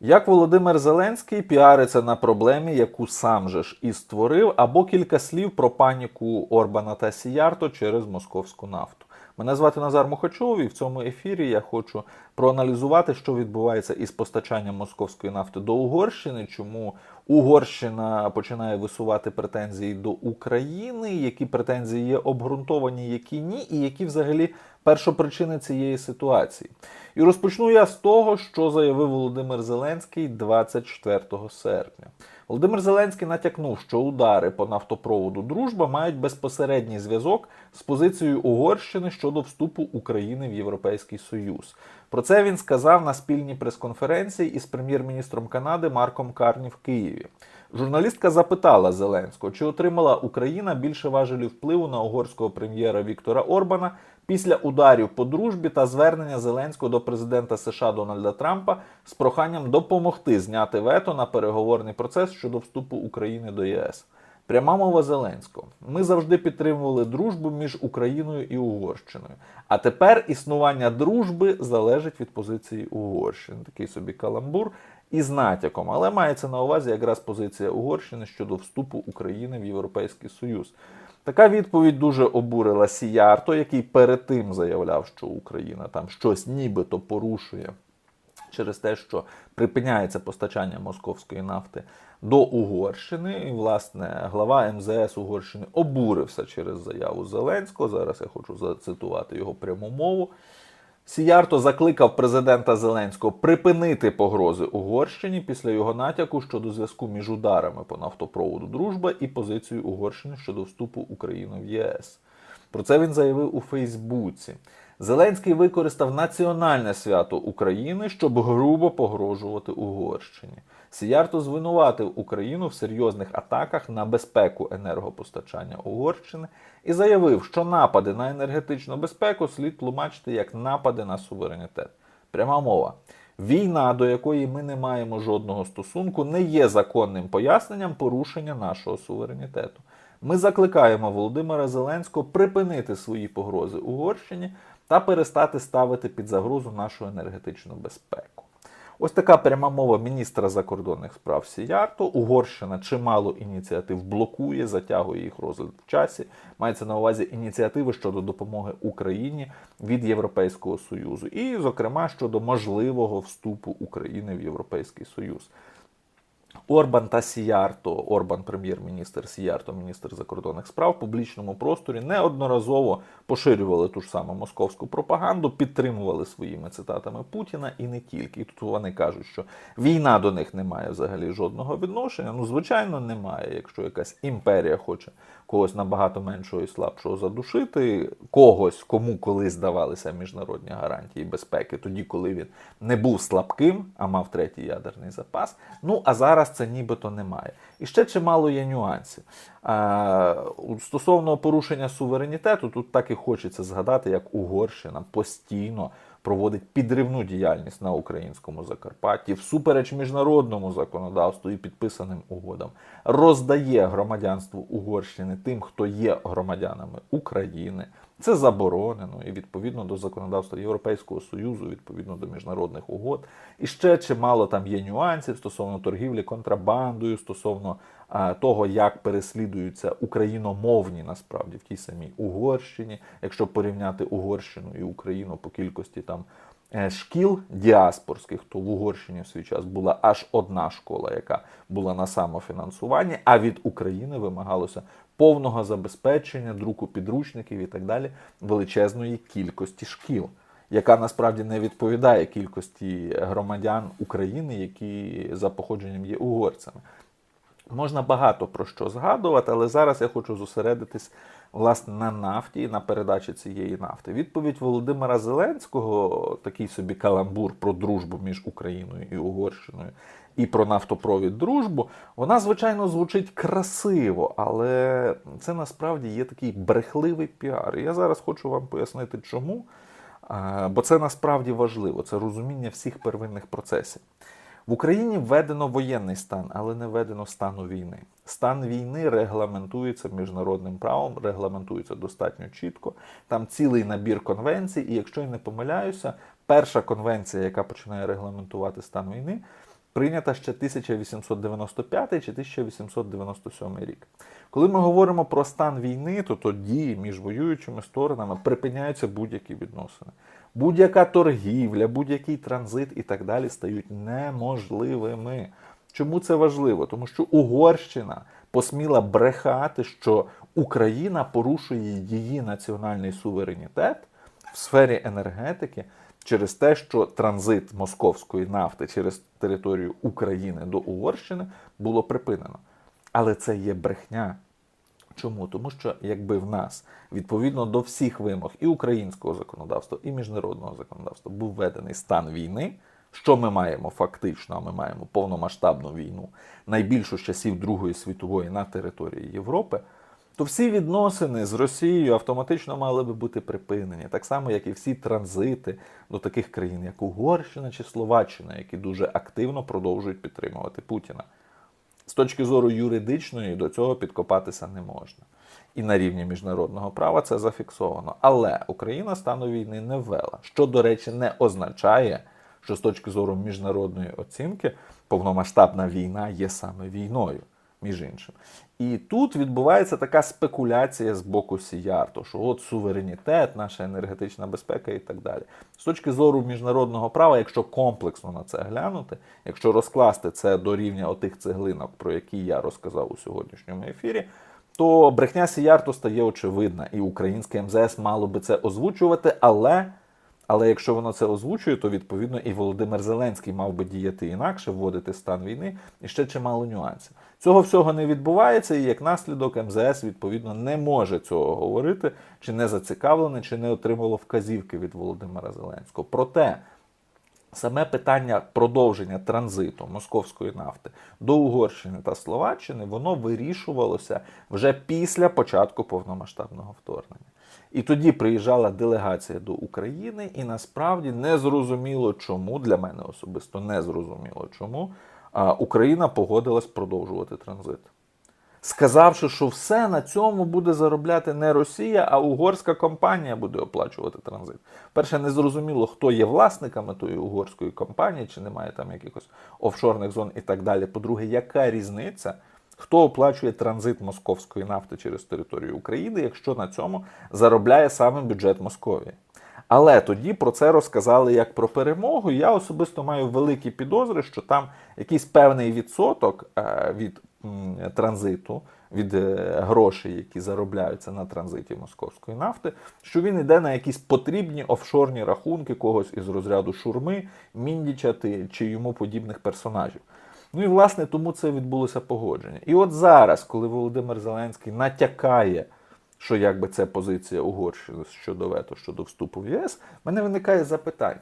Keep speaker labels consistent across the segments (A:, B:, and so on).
A: Як Володимир Зеленський піариться на проблемі, яку сам же ж і створив, або кілька слів про паніку Орбана та Сіярто через московську нафту. Мене звати Назар Мухачов, і в цьому ефірі я хочу проаналізувати, що відбувається із постачанням московської нафти до Угорщини, чому Угорщина починає висувати претензії до України, які претензії є обґрунтовані, які ні, і які взагалі першопричини цієї ситуації. І розпочну я з того, що заявив Володимир Зеленський 24 серпня. Володимир Зеленський натякнув, що удари по нафтопроводу Дружба мають безпосередній зв'язок з позицією Угорщини щодо вступу України в Європейський Союз. Про це він сказав на спільній прес-конференції із прем'єр-міністром Канади Марком Карні в Києві. Журналістка запитала Зеленського, чи отримала Україна більше важелів впливу на угорського прем'єра Віктора Орбана після ударів по дружбі та звернення Зеленського до президента США Дональда Трампа з проханням допомогти зняти вето на переговорний процес щодо вступу України до ЄС. Пряма мова Зеленського. Ми завжди підтримували дружбу між Україною і Угорщиною. А тепер існування дружби залежить від позиції Угорщини. Такий собі каламбур із натяком, але мається на увазі якраз позиція Угорщини щодо вступу України в Європейський Союз. Така відповідь дуже обурила Сіярто, який перед тим заявляв, що Україна там щось нібито порушує через те, що припиняється постачання московської нафти до Угорщини. І, власне, глава МЗС Угорщини обурився через заяву Зеленського. Зараз я хочу зацитувати його пряму мову. Сіярто закликав президента Зеленського припинити погрози Угорщині після його натяку щодо зв'язку між ударами по нафтопроводу Дружба і позицією Угорщини щодо вступу України в ЄС. Про це він заявив у Фейсбуці. Зеленський використав національне свято України, щоб грубо погрожувати Угорщині. Сіярто звинуватив Україну в серйозних атаках на безпеку енергопостачання Угорщини і заявив, що напади на енергетичну безпеку слід тлумачити як напади на суверенітет. Пряма мова. Війна, до якої ми не маємо жодного стосунку, не є законним поясненням порушення нашого суверенітету. Ми закликаємо Володимира Зеленського припинити свої погрози Угорщині та перестати ставити під загрозу нашу енергетичну безпеку. Ось така пряма мова міністра закордонних справ Сіярто. Угорщина чимало ініціатив блокує, затягує їх розгляд в часі. Мається на увазі ініціативи щодо допомоги Україні від Європейського Союзу, і, зокрема, щодо можливого вступу України в Європейський Союз. Орбан та Сіярто, Орбан, прем'єр-міністр, Сіярто, міністр закордонних справ в публічному просторі неодноразово поширювали ту ж саму московську пропаганду, підтримували своїми цитатами Путіна і не тільки. І тут вони кажуть, що війна до них не має взагалі жодного відношення. Ну, звичайно, немає. Якщо якась імперія хоче когось набагато меншого і слабшого задушити, когось, кому колись здавалися міжнародні гарантії безпеки, тоді, коли він не був слабким, а мав третій ядерний запас. Ну а зараз це нібито немає. І ще чимало є нюансів. А, Стосовно порушення суверенітету, тут так і хочеться згадати, як Угорщина постійно проводить підривну діяльність на українському Закарпатті, всупереч міжнародному законодавству і підписаним угодам, роздає громадянство Угорщини тим, хто є громадянами України. Це заборонено і відповідно до законодавства Європейського Союзу, відповідно до міжнародних угод. І ще чимало там є нюансів стосовно торгівлі контрабандою, стосовно а, того, як переслідуються україномовні насправді в тій самій Угорщині, якщо порівняти Угорщину і Україну по кількості там. е, Шкіл діаспорських, то в Угорщині в свій час була аж одна школа, яка була на самофінансуванні, а від України вимагалося повного забезпечення, друку підручників і так далі величезної кількості шкіл, яка насправді не відповідає кількості громадян України, які за походженням є угорцями. Можна багато про що згадувати, але зараз я хочу зосередитись власне на нафті і на передачі цієї нафти. Відповідь Володимира Зеленського, такий собі каламбур про дружбу між Україною і Угорщиною, і про нафтопровід дружбу, вона, звичайно, звучить красиво, але це насправді є такий брехливий піар. І я зараз хочу вам пояснити, чому. Бо це насправді важливо, це розуміння всіх первинних процесів. В Україні введено воєнний стан, але не введено стану війни. Стан війни регламентується міжнародним правом, регламентується достатньо чітко. Там цілий набір конвенцій, і якщо я не помиляюся, перша конвенція, яка починає регламентувати стан війни, прийнята ще 1895 чи 1897 рік. Коли ми говоримо про стан війни, то тоді між воюючими сторонами припиняються будь-які відносини. Будь-яка торгівля, будь-який транзит і так далі стають неможливими. Чому це важливо? Тому що Угорщина посміла брехати, що Україна порушує її національний суверенітет в сфері енергетики через те, що транзит московської нафти через територію України до Угорщини було припинено. Але це є брехня. Чому? Тому що якби в нас відповідно до всіх вимог і українського законодавства, і міжнародного законодавства був введений стан війни, що ми маємо фактично, а ми маємо повномасштабну війну, найбільшу з часів Другої світової на території Європи, то всі відносини з Росією автоматично мали би бути припинені, так само, як і всі транзити до таких країн, як Угорщина чи Словаччина, які дуже активно продовжують підтримувати Путіна. З точки зору юридичної до цього підкопатися не можна. І на рівні міжнародного права це зафіксовано. Але Україна стану війни не ввела, що, до речі, не означає, що з точки зору міжнародної оцінки повномасштабна війна є саме війною, між іншим. І тут відбувається така спекуляція з боку Сіярто, що от суверенітет, наша енергетична безпека і так далі. З точки зору міжнародного права, якщо комплексно на це глянути, якщо розкласти це до рівня отих цеглинок, про які я розказав у сьогоднішньому ефірі, то брехня Сіярто стає очевидна, і українське МЗС мало би це озвучувати, але. Але якщо воно це озвучує, то відповідно і Володимир Зеленський мав би діяти інакше, вводити стан війни і ще чимало нюансів. Цього всього не відбувається, і як наслідок МЗС відповідно не може цього говорити, чи не зацікавлене, чи не отримало вказівки від Володимира Зеленського. Проте саме питання продовження транзиту московської нафти до Угорщини та Словаччини воно вирішувалося вже після початку повномасштабного вторгнення. І тоді приїжджала делегація до України, і насправді не зрозуміло чому, для мене особисто не зрозуміло чому Україна погодилась продовжувати транзит. Сказавши, що все на цьому буде заробляти не Росія, а угорська компанія буде оплачувати транзит. Перше, не зрозуміло, хто є власниками тої угорської компанії, чи немає там якихось офшорних зон і так далі. По-друге, яка різниця? Хто оплачує транзит московської нафти через територію України, якщо на цьому заробляє саме бюджет Московії? Але тоді про це розказали як про перемогу. Я особисто маю великі підозри, що там якийсь певний відсоток е, від транзиту, від е, грошей, які заробляються на транзиті московської нафти, що він йде на якісь потрібні офшорні рахунки когось із розряду шурми, міндіча чи йому подібних персонажів. Ну і власне тому це відбулося погодження. І от зараз, коли Володимир Зеленський натякає, що якби це позиція Угорщини щодо вето, щодо вступу в ЄС, мене виникає запитання.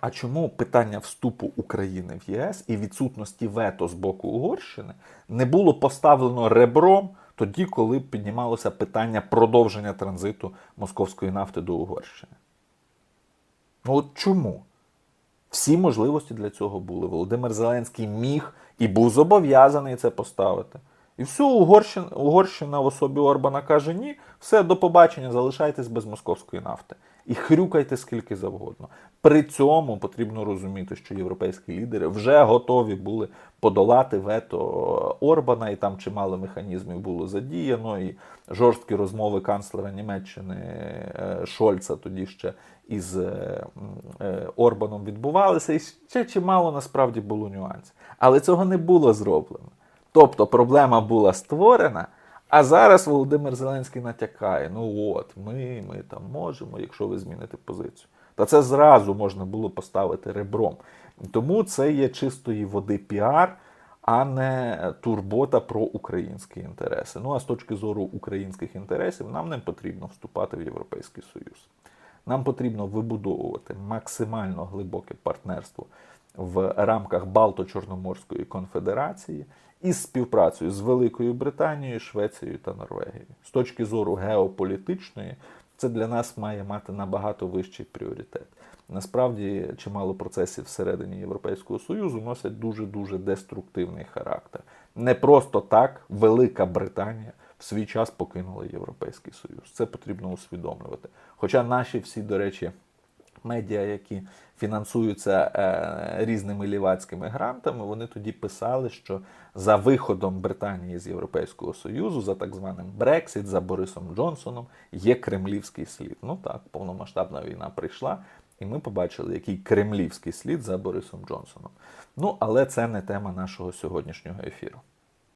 A: А чому питання вступу України в ЄС і відсутності вето з боку Угорщини не було поставлено ребром тоді, коли піднімалося питання продовження транзиту московської нафти до Угорщини? Ну от чому? Всі можливості для цього були. Володимир Зеленський міг і був зобов'язаний це поставити. І все, Угорщина, Угорщина в особі Орбана каже: ні, все, до побачення, залишайтесь без московської нафти. І хрюкайте скільки завгодно. При цьому потрібно розуміти, що європейські лідери вже готові були подолати вето Орбана, і там чимало механізмів було задіяно, і жорсткі розмови канцлера Німеччини е, Шольца тоді ще із е, е, Орбаном відбувалися, і ще чимало насправді було нюансів. Але цього не було зроблено. Тобто проблема була створена, а зараз Володимир Зеленський натякає: ну от, ми, ми там можемо, якщо ви зміните позицію. Та це зразу можна було поставити ребром. Тому це є чистої води піар, а не турбота про українські інтереси. Ну а з точки зору українських інтересів нам не потрібно вступати в Європейський Союз. Нам потрібно вибудовувати максимально глибоке партнерство в рамках Балто-Чорноморської конфедерації із співпрацею з Великою Британією, Швецією та Норвегією. З точки зору геополітичної, це для нас має мати набагато вищий пріоритет. Насправді, чимало процесів всередині Європейського Союзу носять дуже дуже деструктивний характер. Не просто так Велика Британія в свій час покинула Європейський Союз. Це потрібно усвідомлювати. Хоча наші всі, до речі, медіа, які фінансуються е, різними лівацькими грантами, вони тоді писали, що за виходом Британії з Європейського Союзу, за так званим Брексит, за Борисом Джонсоном, є кремлівський слід. Ну так, повномасштабна війна прийшла, і ми побачили, який кремлівський слід за Борисом Джонсоном. Ну, але це не тема нашого сьогоднішнього ефіру.